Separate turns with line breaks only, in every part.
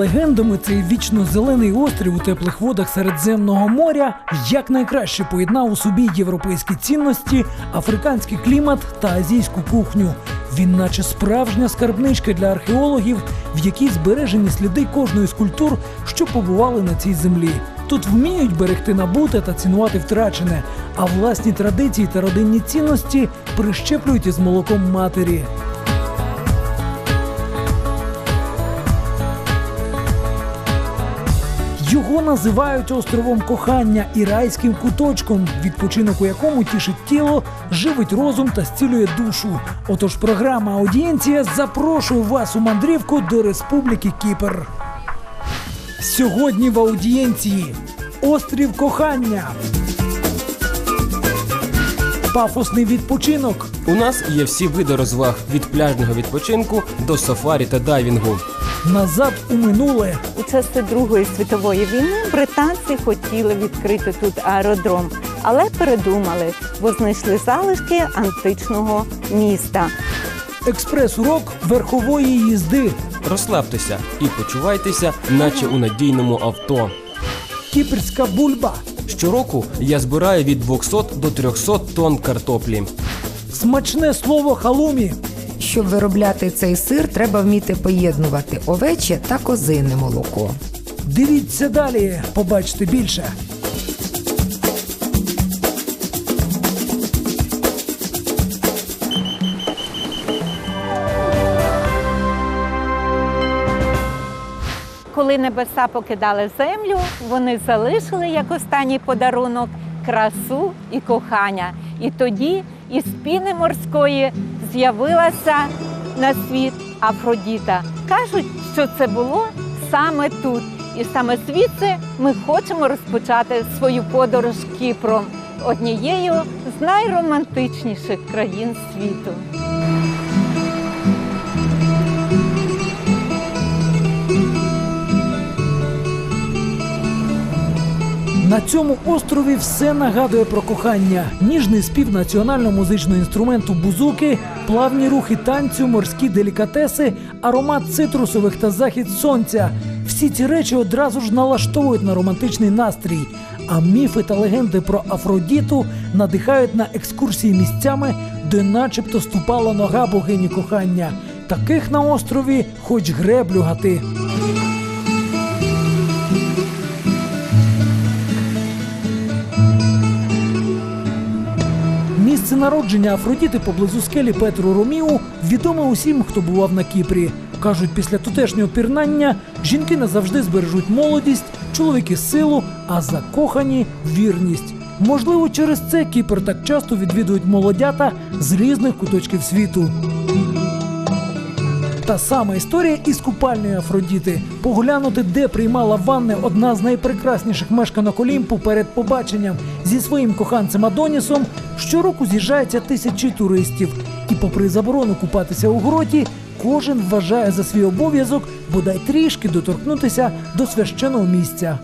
легендами цей вічно зелений острів у теплих водах Середземного моря якнайкраще поєднав у собі європейські цінності, африканський клімат та азійську кухню. Він, наче справжня скарбничка для археологів, в якій збережені сліди кожної з культур, що побували на цій землі. Тут вміють берегти набуте та цінувати втрачене, а власні традиції та родинні цінності прищеплюють із молоком матері. Його називають островом кохання і райським куточком, відпочинок у якому тішить тіло, живить розум та зцілює душу. Отож, програма Аудієнція запрошує вас у мандрівку до Республіки Кіпр. Сьогодні в аудієнції острів кохання. Пафосний відпочинок,
У нас є всі види розваг від пляжного відпочинку до сафарі та дайвінгу.
Назад у минуле,
У часи Другої світової війни британці хотіли відкрити тут аеродром, але передумали, бо знайшли залишки античного міста.
експрес-урок верхової їзди,
Розслабтеся і почувайтеся, наче у надійному авто.
кіпрська бульба,
Щороку я збираю від 200 до 300 тонн картоплі.
смачне слово халумі.
Щоб виробляти цей сир, треба вміти поєднувати овече та козине молоко.
Дивіться далі, побачите більше.
Коли небеса покидали землю, вони залишили як останній подарунок красу і кохання. І тоді із піни морської з'явилася на світ Афродіта. Кажуть, що це було саме тут. І саме звідси ми хочемо розпочати свою подорож Кіпром, однією з найромантичніших країн світу.
На цьому острові все нагадує про кохання: ніжний спів національно-музичного інструменту бузуки, плавні рухи танцю, морські делікатеси, аромат цитрусових та захід сонця. Всі ці речі одразу ж налаштовують на романтичний настрій. А міфи та легенди про Афродіту надихають на екскурсії місцями, де начебто ступала нога богині кохання. Таких на острові хоч греблю гати. Місце народження Афродіти поблизу скелі Петру Роміу відоме усім, хто бував на Кіпрі. Кажуть, після тутешнього пірнання жінки назавжди збережуть молодість, чоловіки силу, а закохані вірність. Можливо, через це Кіпр так часто відвідують молодята з різних куточків світу. Та сама історія із купальною Афродіти. Поглянути, де приймала ванни одна з найпрекрасніших мешканок Олімпу перед побаченням зі своїм коханцем Адонісом. Щороку з'їжджаються тисячі туристів. І, попри заборону купатися у гроті, кожен вважає за свій обов'язок бодай трішки доторкнутися до священого місця.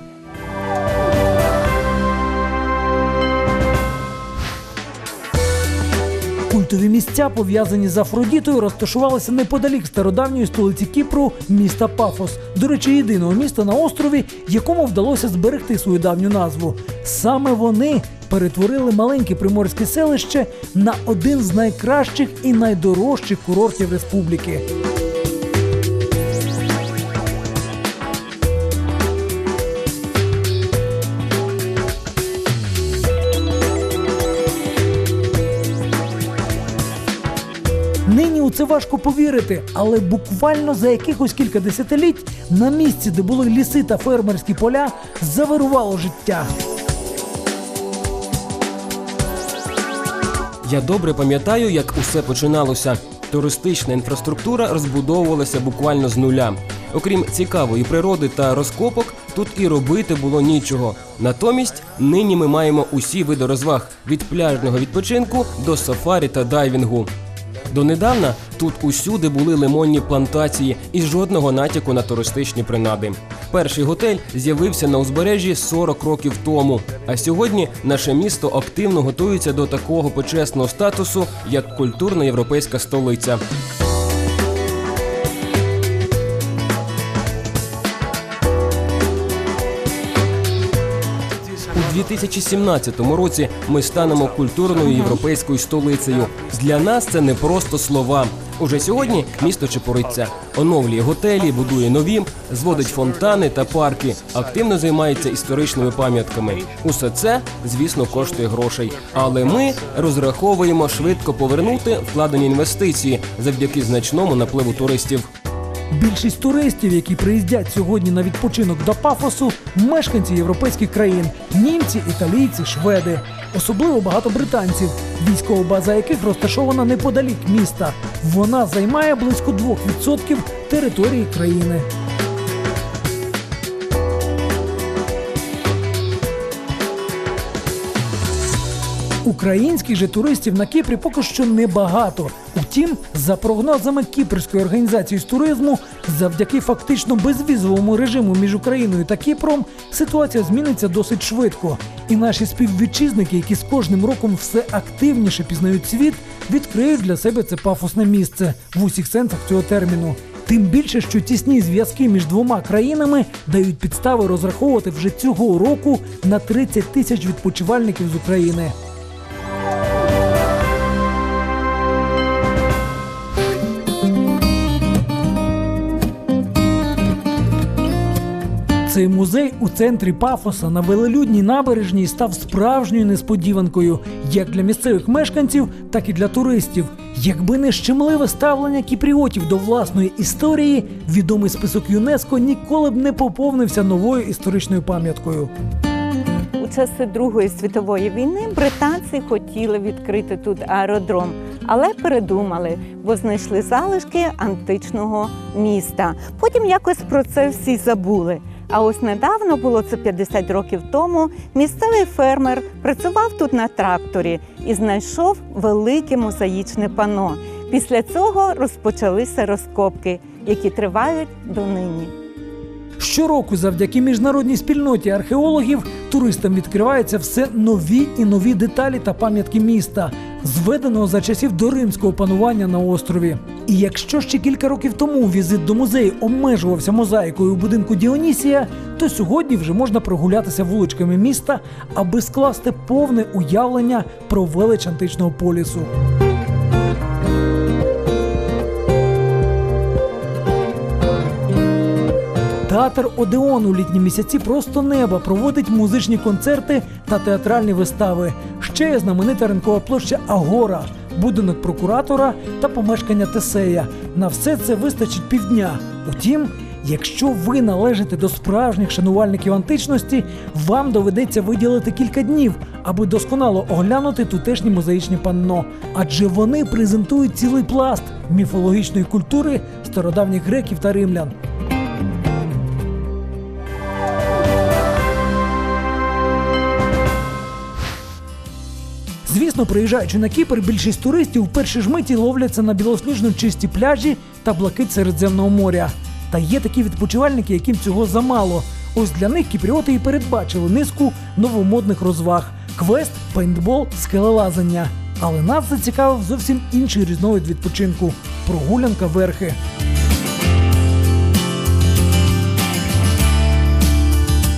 Культові місця, пов'язані з Афродітою, розташувалися неподалік стародавньої столиці Кіпру, міста Пафос. До речі, єдиного міста на острові, якому вдалося зберегти свою давню назву. Саме вони перетворили маленьке приморське селище на один з найкращих і найдорожчих курортів республіки. Це важко повірити, але буквально за якихось кілька десятиліть на місці, де були ліси та фермерські поля, завирувало життя.
Я добре пам'ятаю, як усе починалося. Туристична інфраструктура розбудовувалася буквально з нуля. Окрім цікавої природи та розкопок, тут і робити було нічого. Натомість нині ми маємо усі види розваг від пляжного відпочинку до сафарі та дайвінгу. Донедавна тут усюди були лимонні плантації і жодного натяку на туристичні принади. Перший готель з'явився на узбережжі 40 років тому. А сьогодні наше місто активно готується до такого почесного статусу, як культурна європейська столиця. 2017 році ми станемо культурною європейською столицею. Для нас це не просто слова. Уже сьогодні місто чепуриться, оновлює готелі, будує нові, зводить фонтани та парки, активно займається історичними пам'ятками. Усе це, звісно, коштує грошей. Але ми розраховуємо швидко повернути вкладені інвестиції завдяки значному напливу туристів.
Більшість туристів, які приїздять сьогодні на відпочинок до Пафосу, мешканці європейських країн, німці, італійці, шведи, особливо багато британців, військова база яких розташована неподалік міста. Вона займає близько 2% території країни. Українських же туристів на Кіпрі поки що небагато. Утім, за прогнозами Кіпрської організації з туризму, завдяки фактично безвізовому режиму між Україною та Кіпром ситуація зміниться досить швидко. І наші співвітчизники, які з кожним роком все активніше пізнають світ, відкриють для себе це пафосне місце в усіх сенсах цього терміну. Тим більше, що тісні зв'язки між двома країнами дають підстави розраховувати вже цього року на 30 тисяч відпочивальників з України. Цей музей у центрі Пафоса на велелюдній набережній став справжньою несподіванкою як для місцевих мешканців, так і для туристів. Якби не щемливе ставлення кіпріотів до власної історії, відомий список ЮНЕСКО ніколи б не поповнився новою історичною пам'яткою.
У часи Другої світової війни британці хотіли відкрити тут аеродром, але передумали, бо знайшли залишки античного міста. Потім якось про це всі забули. А ось недавно було це 50 років тому. Місцевий фермер працював тут на тракторі і знайшов велике мозаїчне пано. Після цього розпочалися розкопки, які тривають донині.
Щороку, завдяки міжнародній спільноті археологів, туристам відкриваються все нові і нові деталі та пам'ятки міста, зведеного за часів доримського панування на острові. І якщо ще кілька років тому візит до музею обмежувався мозаїкою у будинку Діонісія, то сьогодні вже можна прогулятися вуличками міста, аби скласти повне уявлення про велич античного полісу. Театр Одеон у літні місяці просто неба проводить музичні концерти та театральні вистави. Ще є знаменита ринкова площа Агора, будинок прокуратора та помешкання Тесея. На все це вистачить півдня. Утім, якщо ви належите до справжніх шанувальників античності, вам доведеться виділити кілька днів, аби досконало оглянути тутешні мозаїчні панно. Адже вони презентують цілий пласт міфологічної культури стародавніх греків та римлян. Звісно, приїжджаючи на Кіпр, більшість туристів в перші ж миті ловляться на білосніжно чисті пляжі та блакить Середземного моря. Та є такі відпочивальники, яким цього замало. Ось для них кіпріоти і передбачили низку новомодних розваг: квест, пейнтбол, скелелазання. Але нас зацікавив зовсім інший різновид відпочинку прогулянка верхи.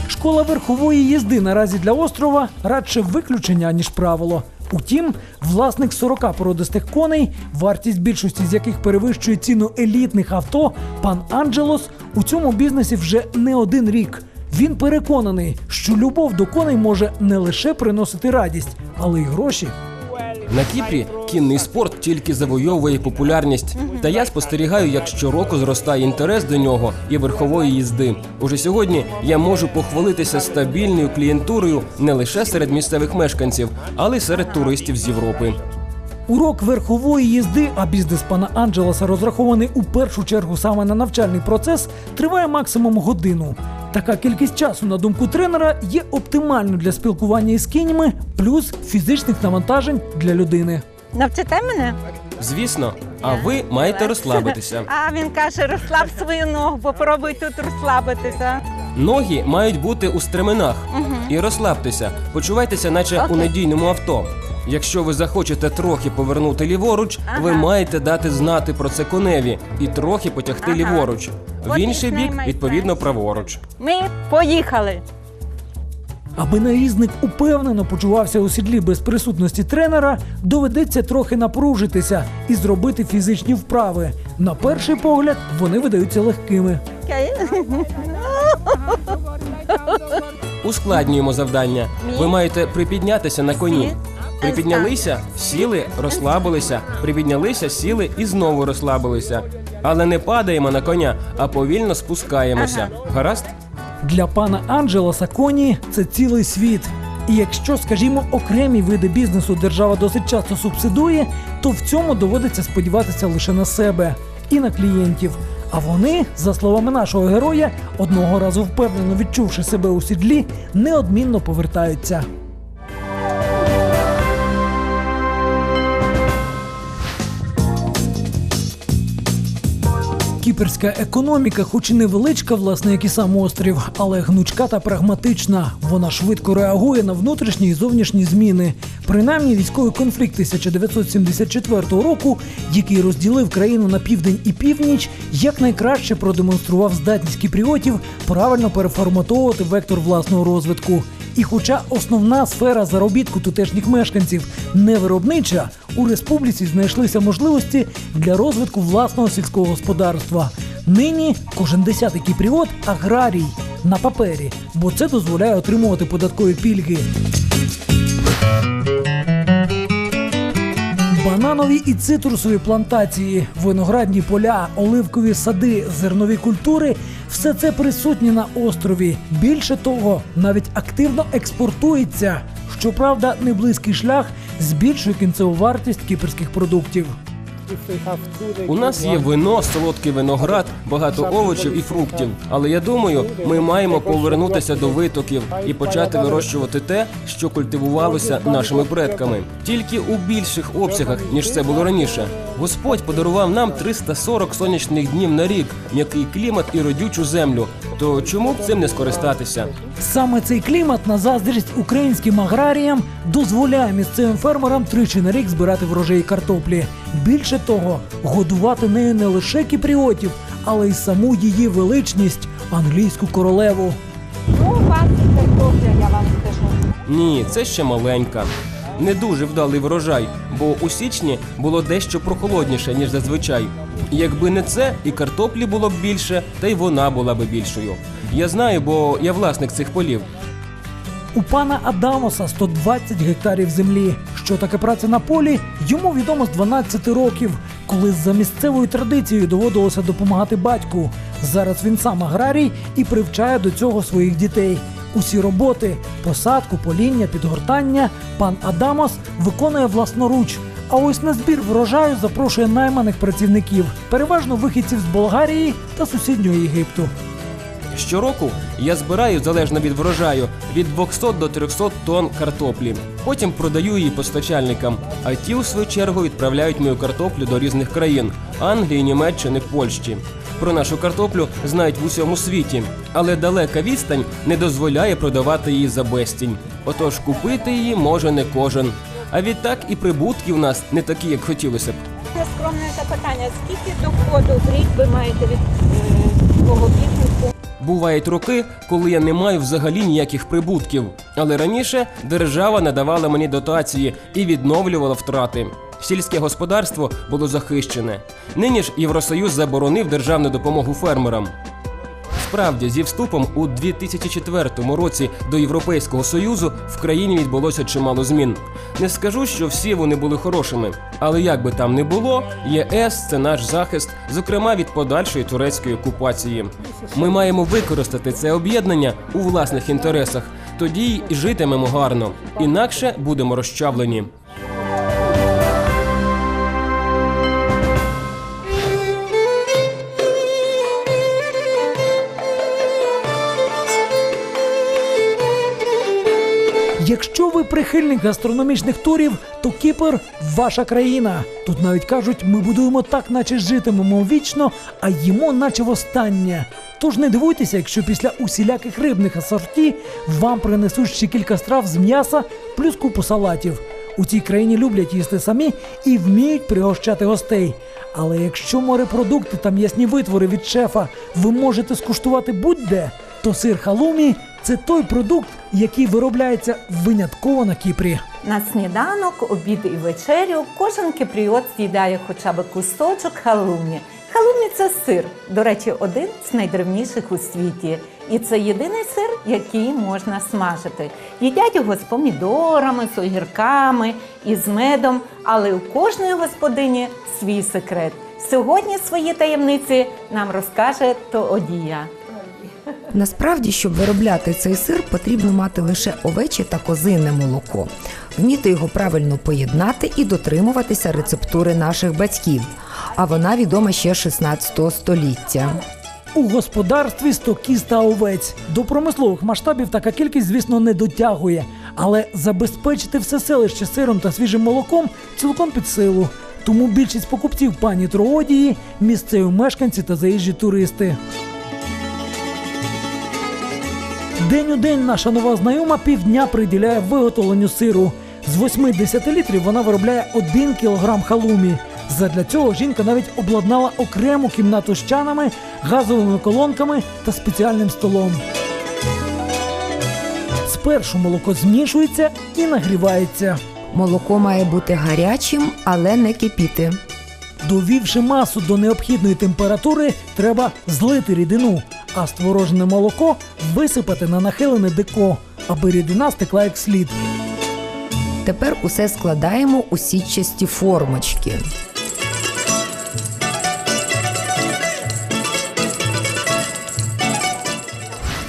Школа верхової їзди наразі для острова радше виключення, ніж правило. Утім, власник 40 породистих коней, вартість більшості з яких перевищує ціну елітних авто, пан Анджелос у цьому бізнесі вже не один рік. Він переконаний, що любов до коней може не лише приносити радість, але й гроші.
На Кіпрі кінний спорт тільки завойовує популярність. Та я спостерігаю, як щороку зростає інтерес до нього і верхової їзди. Уже сьогодні я можу похвалитися стабільною клієнтурою не лише серед місцевих мешканців, але й серед туристів з Європи.
Урок верхової їзди, а бізнес пана Анджелоса розрахований у першу чергу саме на навчальний процес, триває максимум годину. Така кількість часу, на думку тренера, є оптимальною для спілкування із кінями, плюс фізичних навантажень для людини.
Навчите мене?
Звісно, а ви маєте розслабитися.
А він каже, розслаб свою ногу, попробуй тут розслабитися.
Ноги мають бути у стременах. І розслабтеся, почувайтеся, наче у
Окей.
надійному авто. Якщо ви захочете трохи повернути ліворуч, ви маєте дати знати про це коневі і трохи потягти
Ага.
ліворуч. В інший бік, відповідно, праворуч.
Ми поїхали.
Аби наїзник упевнено почувався у сідлі без присутності тренера, доведеться трохи напружитися і зробити фізичні вправи. На перший погляд вони видаються легкими.
Ускладнюємо завдання. Ви маєте припіднятися на коні. Припіднялися, сіли, розслабилися, припіднялися, сіли і знову розслабилися. Але не падаємо на коня, а повільно спускаємося. Гаразд?
Для пана Анджела Саконі це цілий світ. І якщо, скажімо, окремі види бізнесу держава досить часто субсидує, то в цьому доводиться сподіватися лише на себе і на клієнтів. А вони, за словами нашого героя, одного разу впевнено відчувши себе у сідлі, неодмінно повертаються. Кіперська економіка, хоч і невеличка, власне, як і сам острів, але гнучка та прагматична. Вона швидко реагує на внутрішні і зовнішні зміни. Принаймні, військовий конфлікт 1974 року, який розділив країну на південь і північ, якнайкраще продемонстрував здатність кіпріотів правильно переформатовувати вектор власного розвитку. І хоча основна сфера заробітку тутешніх мешканців не виробнича, у республіці знайшлися можливості для розвитку власного сільського господарства. Нині кожен десятий кіпріот аграрій на папері, бо це дозволяє отримувати податкові пільги. Бананові і цитрусові плантації, виноградні поля, оливкові сади, зернові культури все це присутнє на острові. Більше того, навіть активно експортується. Щоправда, не близький шлях збільшує кінцеву вартість кіперських продуктів.
У нас є вино, солодкий виноград, багато овочів і фруктів. Але я думаю, ми маємо повернутися до витоків і почати вирощувати те, що культивувалося нашими предками, тільки у більших обсягах ніж це було раніше. Господь подарував нам 340 сонячних днів на рік, м'який клімат і родючу землю. То чому б цим не скористатися?
Саме цей клімат на заздрість українським аграріям дозволяє місцевим фермерам тричі на рік збирати врожаї картоплі. Більше того, годувати нею не лише кіпріотів, але й саму її величність англійську королеву.
Ну, у вас картопля, я вам скажу.
Ні, це ще маленька. Не дуже вдалий врожай, бо у січні було дещо прохолодніше, ніж зазвичай. Якби не це, і картоплі було б більше, та й вона була б більшою. Я знаю, бо я власник цих полів.
У пана Адамоса 120 гектарів землі. Що таке праця на полі, йому відомо з 12 років, коли за місцевою традицією доводилося допомагати батьку. Зараз він сам аграрій і привчає до цього своїх дітей. Усі роботи посадку, поління, підгортання пан Адамос виконує власноруч. А ось на збір врожаю запрошує найманих працівників, переважно вихідців з Болгарії та сусіднього Єгипту.
Щороку я збираю залежно від врожаю від 200 до 300 тонн картоплі. Потім продаю її постачальникам, а ті, у свою чергу, відправляють мою картоплю до різних країн Англії, Німеччини, Польщі. Про нашу картоплю знають в усьому світі, але далека відстань не дозволяє продавати її за безцінь. Отож купити її може не кожен. А відтак і прибутки в нас не такі, як хотілося б.
Це скромне запитання. Скільки доходу в рік ви маєте від е, свого бізнесу?
Бувають роки, коли я не маю взагалі ніяких прибутків. Але раніше держава надавала мені дотації і відновлювала втрати. Сільське господарство було захищене. Нині ж Євросоюз заборонив державну допомогу фермерам. Справді, зі вступом у 2004 році до Європейського союзу в країні відбулося чимало змін. Не скажу, що всі вони були хорошими, але як би там не було, ЄС це наш захист, зокрема від подальшої турецької окупації. Ми маємо використати це об'єднання у власних інтересах. Тоді й житимемо гарно, інакше будемо розчавлені.
Якщо ви прихильник гастрономічних турів, то Кіпр ваша країна. Тут навіть кажуть, ми будуємо так, наче житимемо вічно, а їмо, наче востаннє. Тож не дивуйтеся, якщо після усіляких рибних асорті вам принесуть ще кілька страв з м'яса плюс купу салатів. У цій країні люблять їсти самі і вміють пригощати гостей. Але якщо морепродукти та м'ясні витвори від шефа ви можете скуштувати будь-де, то сир халумі це той продукт, який виробляється винятково на Кіпрі.
На сніданок, обід і вечерю кожен кипріот з'їдає хоча б кусочок халумі. Халумі це сир, до речі, один з найдревніших у світі. І це єдиний сир, який можна смажити. Їдять його з помідорами, з огірками і з медом, але у кожної господині свій секрет. Сьогодні свої таємниці нам розкаже Тоодія.
Насправді, щоб виробляти цей сир, потрібно мати лише овече та козине молоко, вміти його правильно поєднати і дотримуватися рецептури наших батьків. А вона відома ще 16 століття.
У господарстві 100 кіз та овець. До промислових масштабів така кількість, звісно, не дотягує, але забезпечити все селище сиром та свіжим молоком цілком під силу. Тому більшість покупців пані Троодії місцеві мешканці та заїжджі туристи. День у день наша нова знайома півдня приділяє виготовленню сиру. З 8-10 літрів вона виробляє 1 кілограм халумі. Задля цього жінка навіть обладнала окрему кімнату з чанами, газовими колонками та спеціальним столом. Спершу молоко змішується і нагрівається.
Молоко має бути гарячим, але не кипіти.
Довівши масу до необхідної температури, треба злити рідину, а створожене молоко висипати на нахилене деко, аби рідина стекла як слід.
Тепер усе складаємо у сітчасті формочки.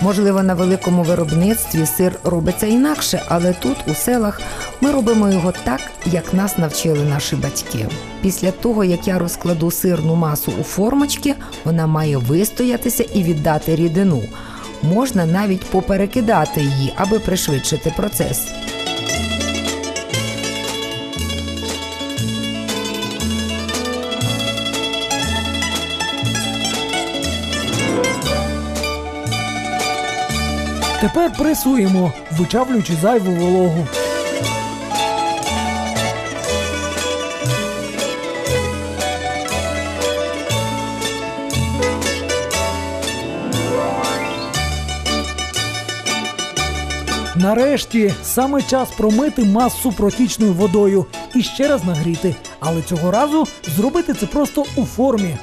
Можливо, на великому виробництві сир робиться інакше, але тут, у селах, ми робимо його так, як нас навчили наші батьки. Після того, як я розкладу сирну масу у формочки, вона має вистоятися і віддати рідину. Можна навіть поперекидати її, аби пришвидшити процес.
Тепер пресуємо, вичавлюючи зайву вологу. Нарешті саме час промити масу протічною водою і ще раз нагріти. Але цього разу зробити це просто у формі.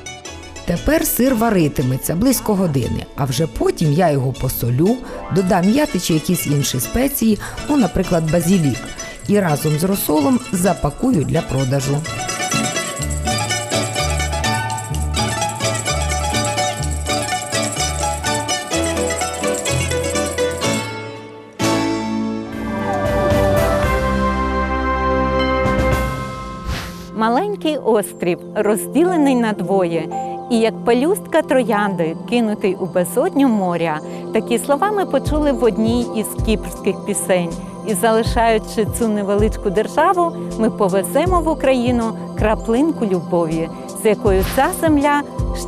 Тепер сир варитиметься близько години, а вже потім я його посолю, додам м'яти чи якісь інші спеції, ну, наприклад, базілік, і разом з розсолом запакую для продажу.
Маленький острів, розділений на двоє, і як пелюстка троянди, кинутий у безодню моря. Такі слова ми почули в одній із кіпрських пісень. І залишаючи цю невеличку державу, ми повеземо в Україну краплинку любові, з якою ця земля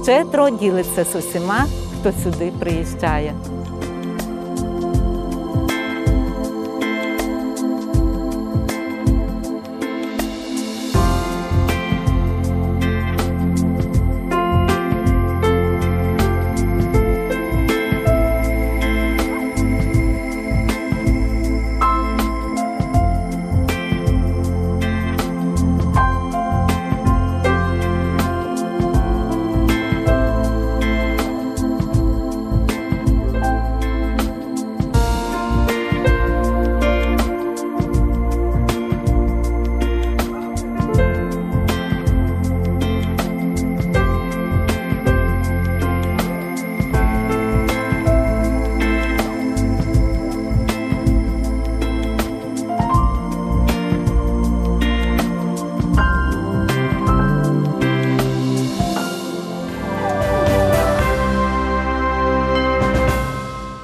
щедро ділиться з усіма, хто сюди приїжджає.